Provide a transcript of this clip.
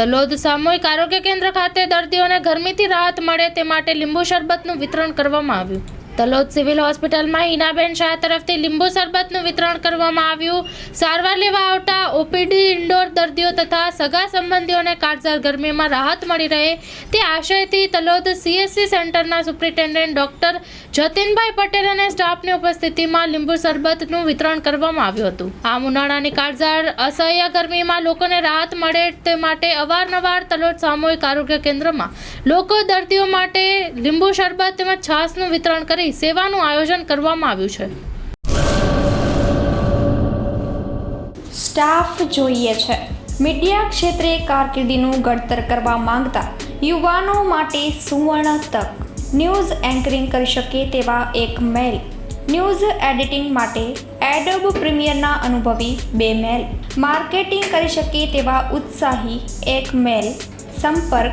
તલોદ સામૂહિક આરોગ્ય કેન્દ્ર ખાતે દર્દીઓને ગરમીથી રાહત મળે તે માટે લીંબુ શરબતનું વિતરણ કરવામાં આવ્યું. તલોદ સિવિલ હોસ્પિટલમાં હિનાબેન શાહ તરફથી લીંબુ શરબતનું વિતરણ કરવામાં આવ્યું. સારવાર લેવા આવતા ઓપીડી, ઇન્ડોર દર્દીઓ તથા સગા સંબંધીઓને કાળઝાર ગરમીમાં રાહત મળી રહે તે આશયથી તલોદ સીએસસી સેન્ટરના સુપ્રિન્ટેન્ડન્ટ ડોક્ટર જતીનભાઈ પટેલ અને સ્ટાફની ઉપસ્થિતિમાં લીંબુ શરબતનું વિતરણ કરવામાં આવ્યું હતું. આમ ઉનાળાની કાળઝાળ, અસહ્ય ગરમીમાં લોકોને રાહત મળે તે માટે અવારનવાર તલોદ સામૂહિક આરોગ્ય કેન્દ્રમાં લોકો દર્દીઓ માટે લીંબુ શરબત તેમજ છાશનું વિતરણ કરી સેવાનું આયોજન કરવામાં આવ્યું છે. સ્ટાફ જોઈએ છે. મીડિયા ક્ષેત્રે કારકિર્દીનું ઘડતર કરવા માંગતા યુવાનો માટે સુવર્ણ તક. ન્યૂઝ એન્કરિંગ કરી શકે તેવા એક મેલ. ન્યૂઝ એડિટિંગ માટે એડોબ પ્રીમિયરના અનુભવી બે મેલ. માર્કેટિંગ કરી શકે તેવા ઉત્સાહી એક મેલ. સંપર્ક